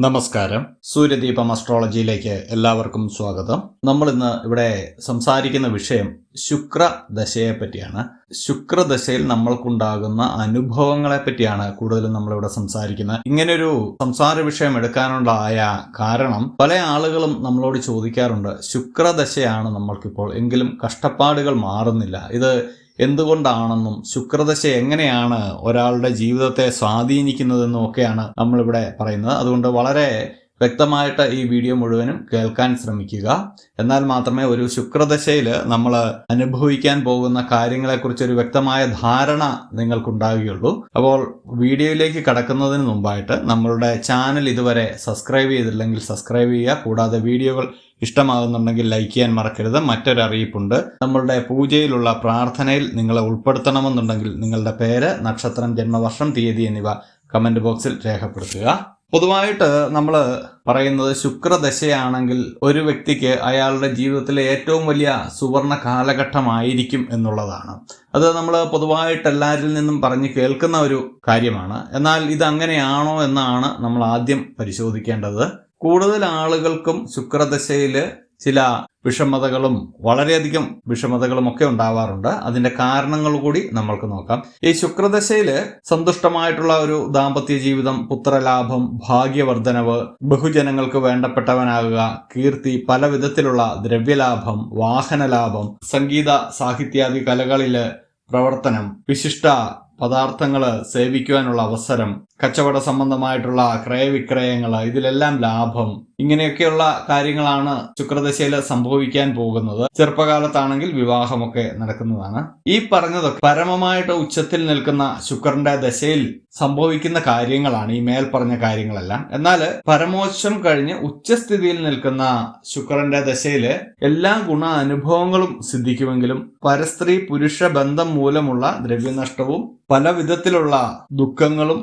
നമസ്കാരം. സൂര്യദീപം അസ്ട്രോളജിയിലേക്ക് എല്ലാവർക്കും സ്വാഗതം. നമ്മൾ ഇന്ന് ഇവിടെ സംസാരിക്കുന്ന വിഷയം ശുക്രദശയെ പറ്റിയാണ് ശുക്രദശയിൽ നമ്മൾക്കുണ്ടാകുന്ന അനുഭവങ്ങളെ പറ്റിയാണ് കൂടുതലും നമ്മളിവിടെ സംസാരിക്കുന്നത്. ഇങ്ങനൊരു സംസാര വിഷയം എടുക്കാനുണ്ടായ കാരണം പല ആളുകളും നമ്മളോട് ചോദിക്കാറുണ്ട് ശുക്രദശയാണ് നമ്മൾക്കിപ്പോൾ. എങ്കിലും കഷ്ടപ്പാടുകൾ മാറുന്നില്ല. ഇത് എന്തുകൊണ്ടാണെന്നും ശുക്രദശ എങ്ങനെയാണ് ഒരാളുടെ ജീവിതത്തെ സ്വാധീനിക്കുന്നതെന്നും ഒക്കെയാണ് നമ്മളിവിടെ പറയുന്നത്. അതുകൊണ്ട് വളരെ വ്യക്തമായിട്ട് ഈ വീഡിയോ മുഴുവനും കേൾക്കാൻ ശ്രമിക്കുക. എന്നാൽ മാത്രമേ ഒരു ശുക്രദശയിൽ നമ്മൾ അനുഭവിക്കാൻ പോകുന്ന കാര്യങ്ങളെക്കുറിച്ച് ഒരു വ്യക്തമായ ധാരണ നിങ്ങൾക്കുണ്ടാകുകയുള്ളൂ അപ്പോൾ വീഡിയോയിലേക്ക് കടക്കുന്നതിന് മുമ്പായിട്ട് നമ്മളുടെ ചാനൽ ഇതുവരെ സബ്സ്ക്രൈബ് ചെയ്തില്ലെങ്കിൽ സബ്സ്ക്രൈബ് ചെയ്യുക. കൂടാതെ വീഡിയോകൾ ഇഷ്ടമാകുന്നുണ്ടെങ്കിൽ ലൈക്ക് ചെയ്യാൻ മറക്കരുത്. മറ്റൊരു അറിയിപ്പുണ്ട്. നമ്മളുടെ പൂജയിലുള്ള പ്രാർത്ഥനയിൽ നിങ്ങളെ ഉൾപ്പെടുത്തണമെന്നുണ്ടെങ്കിൽ നിങ്ങളുടെ പേര് നക്ഷത്രം ജന്മവർഷം തീയതി എന്നിവ കമന്റ് ബോക്സിൽ രേഖപ്പെടുത്തുക. പൊതുവായിട്ട് നമ്മൾ പറയുന്നത് ശുക്രദശയാണെങ്കിൽ ഒരു വ്യക്തിക്ക് അയാളുടെ ജീവിതത്തിലെ ഏറ്റവും വലിയ സുവർണ കാലഘട്ടമായിരിക്കും എന്നുള്ളതാണ്. അത് നമ്മൾ പൊതുവായിട്ട് എല്ലാവരിൽ നിന്നും പറഞ്ഞു കേൾക്കുന്ന ഒരു കാര്യമാണ്. എന്നാൽ ഇത് അങ്ങനെയാണോ എന്നാണ് നമ്മൾ ആദ്യം പരിശോധിക്കേണ്ടത്. കൂടുതൽ ആളുകൾക്കും ശുക്രദശയിൽ ചില വിഷമതകളും വളരെയധികം വിഷമതകളും ഒക്കെ ഉണ്ടാവാറുണ്ട്. അതിന്റെ കാരണങ്ങൾ കൂടി നമ്മൾക്ക് നോക്കാം. ഈ ശുക്രദശയിൽ സന്തുഷ്ടമായിട്ടുള്ള ഒരു ദാമ്പത്യ ജീവിതം പുത്രലാഭം ഭാഗ്യവർദ്ധനവ് ബഹുജനങ്ങൾക്ക് വേണ്ടപ്പെട്ടവനാകുക കീർത്തി പല വിധത്തിലുള്ള ദ്രവ്യലാഭം വാഹനലാഭം സംഗീത സാഹിത്യാദി കലകളിൽ പ്രവർത്തനം വിശിഷ്ട പദാർത്ഥങ്ങൾ സേവിക്കുവാനുള്ള അവസരം കച്ചവട സംബന്ധമായിട്ടുള്ള ക്രയവിക്രയങ്ങൾ ഇതിലെല്ലാം ലാഭം ഇങ്ങനെയൊക്കെയുള്ള കാര്യങ്ങളാണ് ശുക്രദശയിൽ സംഭവിക്കാൻ പോകുന്നത്. ചെറുപ്പകാലത്താണെങ്കിൽ വിവാഹമൊക്കെ നടക്കുന്നതാണ്. ഈ പറഞ്ഞത് പരമമായിട്ട് ഉച്ചത്തിൽ നിൽക്കുന്ന ശുക്രന്റെ ദശയിൽ സംഭവിക്കുന്ന കാര്യങ്ങളാണ് ഈ മേൽ പറഞ്ഞ കാര്യങ്ങളെല്ലാം. എന്നാൽ പരമോച്ചം കഴിഞ്ഞ് ഉച്ചസ്ഥിതിയിൽ നിൽക്കുന്ന ശുക്രന്റെ ദശയിൽ എല്ലാ ഗുണ അനുഭവങ്ങളും സിദ്ധിക്കുമെങ്കിലും പരസ്ത്രീ പുരുഷ ബന്ധം മൂലമുള്ള ദ്രവ്യനഷ്ടവും പല വിധത്തിലുള്ള ദുഃഖങ്ങളും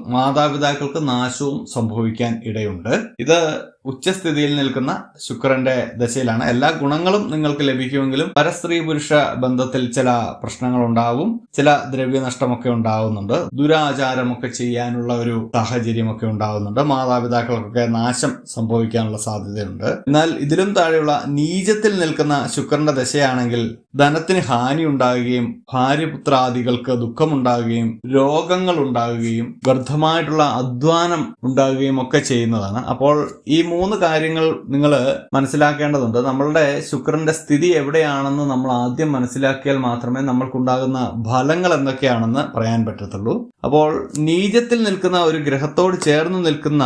മാതാപിതാക്കൾക്ക് നാശവും സംഭവിക്കാൻ ഇടയുണ്ട്. ഇത് ഉച്ചസ്ഥിതിയിൽ നിൽക്കുന്ന ശുക്രന്റെ ദശയിലാണ്. എല്ലാ ഗുണങ്ങളും നിങ്ങൾക്ക് ലഭിക്കുമെങ്കിലും പരസ്ത്രീ പുരുഷ ബന്ധത്തിൽ ചില പ്രശ്നങ്ങൾ ഉണ്ടാവും ചില ദ്രവ്യനഷ്ടമൊക്കെ ഉണ്ടാവുന്നുണ്ട് ദുരാചാരമൊക്കെ ചെയ്യാനുള്ള ഒരു സാഹചര്യമൊക്കെ ഉണ്ടാവുന്നുണ്ട് മാതാപിതാക്കൾക്കൊക്കെ നാശം സംഭവിക്കാനുള്ള സാധ്യതയുണ്ട്. എന്നാൽ ഇതിലും താഴെയുള്ള നീചത്തിൽ നിൽക്കുന്ന ശുക്രന്റെ ദശയാണെങ്കിൽ ധനത്തിന് ഹാനി ഉണ്ടാകുകയും ഭാര്യപുത്രാദികൾക്ക് ദുഃഖമുണ്ടാകുകയും രോഗങ്ങൾ ഉണ്ടാകുകയും വ്യർത്ഥമായിട്ടുള്ള അധ്വാനം ഉണ്ടാകുകയും ഒക്കെ ചെയ്യുന്നതാണ്. അപ്പോൾ ഈ മൂന്ന് കാര്യങ്ങൾ നിങ്ങൾ മനസ്സിലാക്കേണ്ടതുണ്ട്. നമ്മളുടെ ശുക്രന്റെ സ്ഥിതി എവിടെയാണെന്ന് നമ്മൾ ആദ്യം മനസ്സിലാക്കിയാൽ മാത്രമേ നമ്മൾക്കുണ്ടാകുന്ന ഫലങ്ങൾ എന്തൊക്കെയാണെന്ന് പറയാൻ പറ്റത്തുള്ളൂ. അപ്പോൾ നീചത്തിൽ നിൽക്കുന്ന ഒരു ഗ്രഹത്തോട് ചേർന്ന് നിൽക്കുന്ന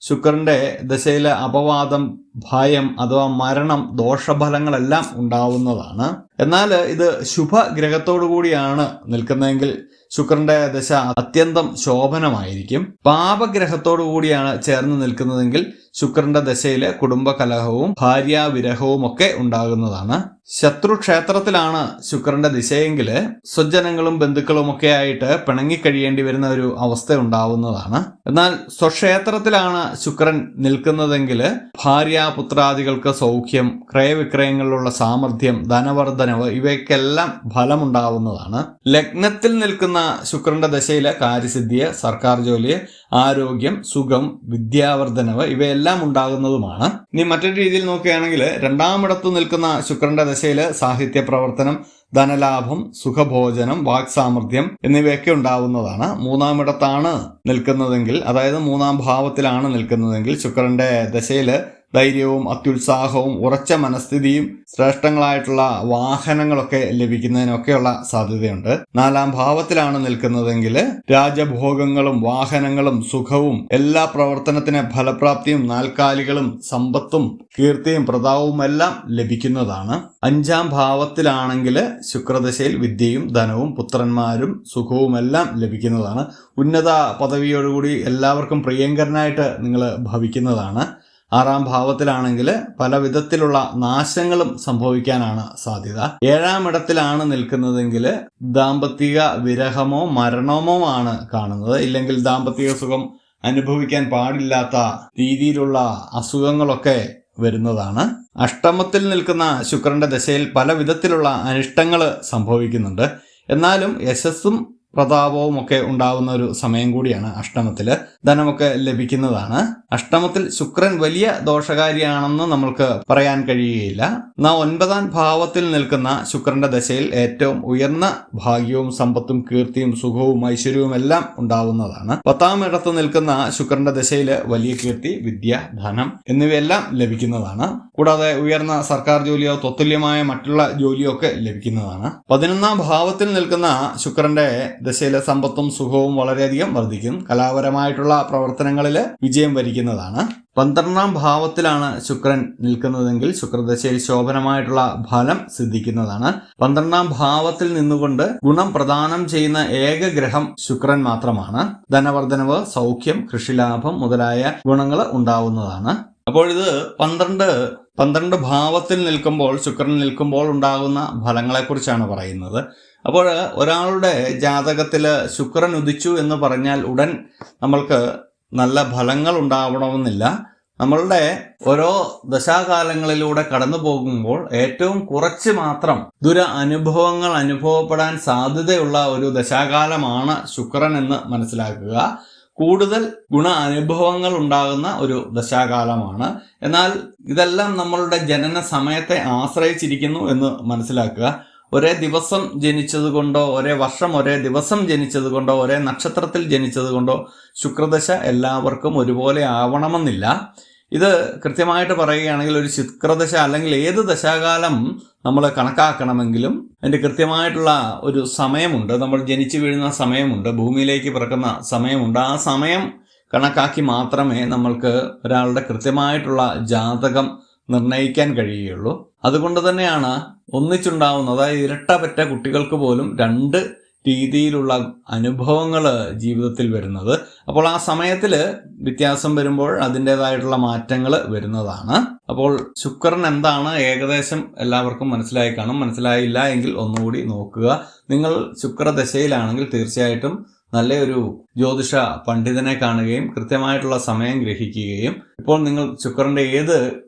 ശുക്രന്റെ ദശയിലെ അപവാദം ഭയം അഥവാ മരണം ദോഷഫലങ്ങളെല്ലാം ഉണ്ടാവുന്നതാണ്. എന്നാൽ ഇത് ശുഭഗ്രഹത്തോടു കൂടിയാണ് നിൽക്കുന്നതെങ്കിൽ ശുക്രന്റെ ദശ അത്യന്തം ശോഭനമായിരിക്കും. പാപഗ്രഹത്തോടു കൂടിയാണ് ചേർന്ന് നിൽക്കുന്നതെങ്കിൽ ശുക്രന്റെ ദശയിലെ കുടുംബകലഹവും ഭാര്യാവിരഹവും ഒക്കെ ഉണ്ടാകുന്നതാണ്. ശത്രു ക്ഷേത്രത്തിലാണ് ശുക്രന്റെ ദിശയെങ്കിൽ സ്വജനങ്ങളും ബന്ധുക്കളുമൊക്കെ ആയിട്ട് പിണങ്ങിക്കഴിയേണ്ടി വരുന്ന ഒരു അവസ്ഥ ഉണ്ടാവുന്നതാണ് എന്നാൽ സ്വക്ഷേത്രത്തിലാണ് ശുക്രൻ നിൽക്കുന്നതെങ്കിൽ ഭാര്യ പുത്രാദികൾക്ക് സൗഖ്യം ക്രയവിക്രയങ്ങളിലുള്ള സാമർഥ്യം ധനവർദ്ധനവ് ഇവയ്ക്കെല്ലാം ഫലമുണ്ടാവുന്നതാണ്. ലഗ്നത്തിൽ നിൽക്കുന്ന ശുക്രന്റെ ദശയിലെ കാര്യസിദ്ധിയെ സർക്കാർ ജോലി ആരോഗ്യം സുഖം വിദ്യാവർദ്ധനവ് ഇവയെല്ലാം ഉണ്ടാകുന്നതുമാണ്. ഇനി മറ്റൊരു രീതിയിൽ നോക്കുകയാണെങ്കിൽ രണ്ടാമിടത്ത് നിൽക്കുന്ന ശുക്രന്റെ ദശയിൽ സാഹിത്യ പ്രവർത്തനം ധനലാഭം സുഖഭോജനം വാക്സാമർഥ്യം എന്നിവയൊക്കെ ഉണ്ടാവുന്നതാണ്. മൂന്നാമിടത്താണ് നിൽക്കുന്നതെങ്കിൽ അതായത് മൂന്നാം ഭാവത്തിലാണ് നിൽക്കുന്നതെങ്കിൽ ശുക്രന്റെ ദശയിൽ ധൈര്യവും അത്യുത്സാഹവും ഉറച്ച മനസ്ഥിതിയും ശ്രേഷ്ഠങ്ങളായിട്ടുള്ള വാഹനങ്ങളൊക്കെ ലഭിക്കുന്നതിനൊക്കെയുള്ള സാധ്യതയുണ്ട്. നാലാം ഭാവത്തിലാണ് നിൽക്കുന്നതെങ്കിൽ രാജഭോഗങ്ങളും വാഹനങ്ങളും സുഖവും എല്ലാ പ്രവർത്തനത്തിന് ഫലപ്രാപ്തിയും നാൽക്കാലികളും സമ്പത്തും കീർത്തിയും പ്രതാപവും എല്ലാം ലഭിക്കുന്നതാണ്. അഞ്ചാം ഭാവത്തിലാണെങ്കിൽ ശുക്രദശയിൽ വിദ്യയും ധനവും പുത്രന്മാരും സുഖവും എല്ലാം ലഭിക്കുന്നതാണ്. ഉന്നത പദവിയോടുകൂടി എല്ലാവർക്കും പ്രിയങ്കരനായിട്ട് നിങ്ങൾ ഭവിക്കുന്നതാണ്. ആറാം ഭാവത്തിലാണെങ്കിൽ പല വിധത്തിലുള്ള നാശങ്ങളും സംഭവിക്കാനാണ് സാധ്യത. ഏഴാം ഇടത്തിലാണ് നിൽക്കുന്നതെങ്കിൽ ദാമ്പത്തിക വിരഹമോ മരണമോ ആണ് കാണുന്നത്. ഇല്ലെങ്കിൽ ദാമ്പത്തിക സുഖം അനുഭവിക്കാൻ പാടില്ലാത്ത രീതിയിലുള്ള അസുഖങ്ങളൊക്കെ വരുന്നതാണ്. അഷ്ടമത്തിൽ നിൽക്കുന്ന ശുക്രന്റെ ദശയിൽ പല വിധത്തിലുള്ള അനിഷ്ടങ്ങൾ സംഭവിക്കുന്നുണ്ട്. എന്നാലും യശസ്സും പ്രതാപവും ഒക്കെ ഉണ്ടാവുന്ന ഒരു സമയം കൂടിയാണ് അഷ്ടമത്തിൽ ധനമൊക്കെ ലഭിക്കുന്നതാണ്. അഷ്ടമത്തിൽ ശുക്രൻ വലിയ ദോഷകാരിയാണെന്ന് നമ്മൾക്ക് പറയാൻ കഴിയുകയില്ല. എന്നാൽ ഒൻപതാം ഭാവത്തിൽ നിൽക്കുന്ന ശുക്രന്റെ ദശയിൽ ഏറ്റവും ഉയർന്ന ഭാഗ്യവും സമ്പത്തും കീർത്തിയും സുഖവും ഐശ്വര്യവും എല്ലാം ഉണ്ടാവുന്നതാണ്. പത്താം ഇടത്ത് നിൽക്കുന്ന ശുക്രന്റെ ദശയിൽ വലിയ കീർത്തി വിദ്യ ധനം എന്നിവയെല്ലാം ലഭിക്കുന്നതാണ്. കൂടാതെ ഉയർന്ന സർക്കാർ ജോലിയോ തത്തുല്യമായ മറ്റുള്ള ജോലിയോ ഒക്കെ ലഭിക്കുന്നതാണ്. പതിനൊന്നാം ഭാവത്തിൽ നിൽക്കുന്ന ശുക്രന്റെ ദശയിലെ സമ്പത്തും സുഖവും വളരെയധികം വർദ്ധിക്കും. കലാപരമായിട്ടുള്ള പ്രവർത്തനങ്ങളിൽ വിജയം വരിക്കുന്നതാണ്. പന്ത്രണ്ടാം ഭാവത്തിലാണ് ശുക്രൻ നിൽക്കുന്നതെങ്കിൽ ശുക്രദശയിൽ ശോഭനമായിട്ടുള്ള ഫലം സിദ്ധിക്കുന്നതാണ്. പന്ത്രണ്ടാം ഭാവത്തിൽ നിന്നുകൊണ്ട് ഗുണം പ്രദാനം ചെയ്യുന്ന ഏക ഗ്രഹം ശുക്രൻ മാത്രമാണ്. ധനവർദ്ധനവ് സൗഖ്യം കൃഷിലാഭം മുതലായ ഗുണങ്ങൾ ഉണ്ടാവുന്നതാണ്. അപ്പോൾ ഇത് പന്ത്രണ്ട് പന്ത്രണ്ട് ഭാവത്തിൽ നിൽക്കുമ്പോൾ ശുക്രൻ നിൽക്കുമ്പോൾ ഉണ്ടാകുന്ന ഫലങ്ങളെക്കുറിച്ചാണ് പറയുന്നത്. അപ്പോൾ ഒരാളുടെ ജാതകത്തിൽ ശുക്രൻ ഉദിച്ചു എന്ന് പറഞ്ഞാൽ ഉടൻ നമ്മൾക്ക് നല്ല ഫലങ്ങൾ ഉണ്ടാവണമെന്നില്ല. നമ്മളുടെ ഓരോ ദശാകാലങ്ങളിലൂടെ കടന്നു പോകുമ്പോൾ ഏറ്റവും കുറച്ച് മാത്രം ദുര അനുഭവങ്ങൾ അനുഭവപ്പെടാൻ സാധ്യതയുള്ള ഒരു ദശാകാലമാണ് ശുക്രൻ എന്ന് മനസ്സിലാക്കുക. കൂടുതൽ ഗുണ അനുഭവങ്ങൾ ഉണ്ടാകുന്ന ഒരു ദശാകാലമാണ്. എന്നാൽ ഇതെല്ലാം നമ്മളുടെ ജനന സമയത്തെ ആശ്രയിച്ചിരിക്കുന്നു എന്ന് മനസ്സിലാക്കുക. ഒരേ ദിവസം ജനിച്ചതുകൊണ്ടോ ഒരേ വർഷം ഒരേ ദിവസം ജനിച്ചതുകൊണ്ടോ ഒരേ നക്ഷത്രത്തിൽ ജനിച്ചതുകൊണ്ടോ ശുക്രദശ എല്ലാവർക്കും ഒരുപോലെ ആവണമെന്നില്ല. ഇത് കൃത്യമായിട്ട് പറയുകയാണെങ്കിൽ ഒരു ശുക്രദശ അല്ലെങ്കിൽ ഏത് ദശാകാലം നമ്മൾ കണക്കാക്കണമെങ്കിലും അതിന്റെ കൃത്യമായിട്ടുള്ള ഒരു സമയമുണ്ട്. നമ്മൾ ജനിച്ചു വീഴുന്ന സമയമുണ്ട്. ഭൂമിയിലേക്ക് പിറക്കുന്ന സമയമുണ്ട്. ആ സമയം കണക്കാക്കി മാത്രമേ നമ്മൾക്ക് ഒരാളുടെ കൃത്യമായിട്ടുള്ള ജാതകം നിർണയിക്കാൻ കഴിയുകയുള്ളൂ. അതുകൊണ്ട് തന്നെയാണ് ഒന്നിച്ചുണ്ടാവുന്ന അതായത് ഇരട്ടപറ്റ കുട്ടികൾക്ക് പോലും രണ്ട് രീതിയിലുള്ള അനുഭവങ്ങൾ ജീവിതത്തിൽ വരുന്നത്. അപ്പോൾ ആ സമയത്തിൽ വ്യത്യാസം വരുമ്പോൾ അതിന്റെതായിട്ടുള്ള മാറ്റങ്ങൾ വരുന്നതാണ്. അപ്പോൾ ശുക്രൻ എന്താണ് ഏകദേശം എല്ലാവർക്കും മനസ്സിലായി കാണും. മനസ്സിലായില്ല എങ്കിൽ ഒന്നുകൂടി നോക്കുക. നിങ്ങൾ ശുക്രദശയിലാണെങ്കിൽ തീർച്ചയായിട്ടും നല്ലൊരു ജ്യോതിഷ പണ്ഡിതനെ കാണുകയും കൃത്യമായിട്ടുള്ള സമയം ഗ്രഹിക്കുകയും. ഇപ്പോൾ നിങ്ങൾ ശുക്രന്റെ ഏത്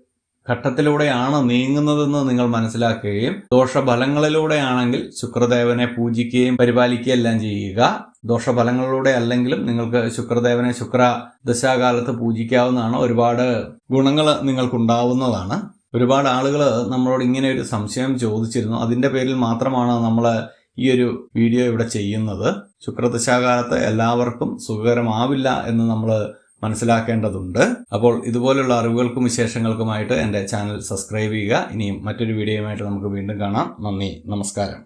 ഘട്ടത്തിലൂടെയാണ് നീങ്ങുന്നതെന്ന് നിങ്ങൾ മനസ്സിലാക്കുകയും ദോഷഫലങ്ങളിലൂടെയാണെങ്കിൽ ശുക്രദേവനെ പൂജിക്കുകയും പരിപാലിക്കുകയും എല്ലാം ചെയ്യുക. ദോഷഫലങ്ങളിലൂടെ അല്ലെങ്കിലും നിങ്ങൾക്ക് ശുക്രദേവനെ ശുക്ര ദശാകാലത്ത് പൂജിക്കാവുന്നതാണ് ഒരുപാട് ഗുണങ്ങൾ നിങ്ങൾക്കുണ്ടാവുന്നതാണ്. ഒരുപാട് ആളുകൾ നമ്മളോട് ഇങ്ങനെ ഒരു സംശയം ചോദിച്ചിരുന്നു. അതിന്റെ പേരിൽ മാത്രമാണ് നമ്മൾ ഈ ഒരു വീഡിയോ ഇവിടെ ചെയ്യുന്നത്. ശുക്രദശാകാലത്ത് എല്ലാവർക്കും സുഖകരമാവില്ല എന്ന് നമ്മൾ മനസ്സിലാക്കേണ്ടതുണ്ട്. അപ്പോൾ ഇതുപോലുള്ള അറിവുകൾക്കും വിശേഷങ്ങൾക്കുമായിട്ട് എന്റെ ചാനൽ സബ്സ്ക്രൈബ് ചെയ്യുക. ഇനിയും മറ്റൊരു വീഡിയോയുമായിട്ട് നമുക്ക് വീണ്ടും കാണാം. നന്ദി. നമസ്കാരം.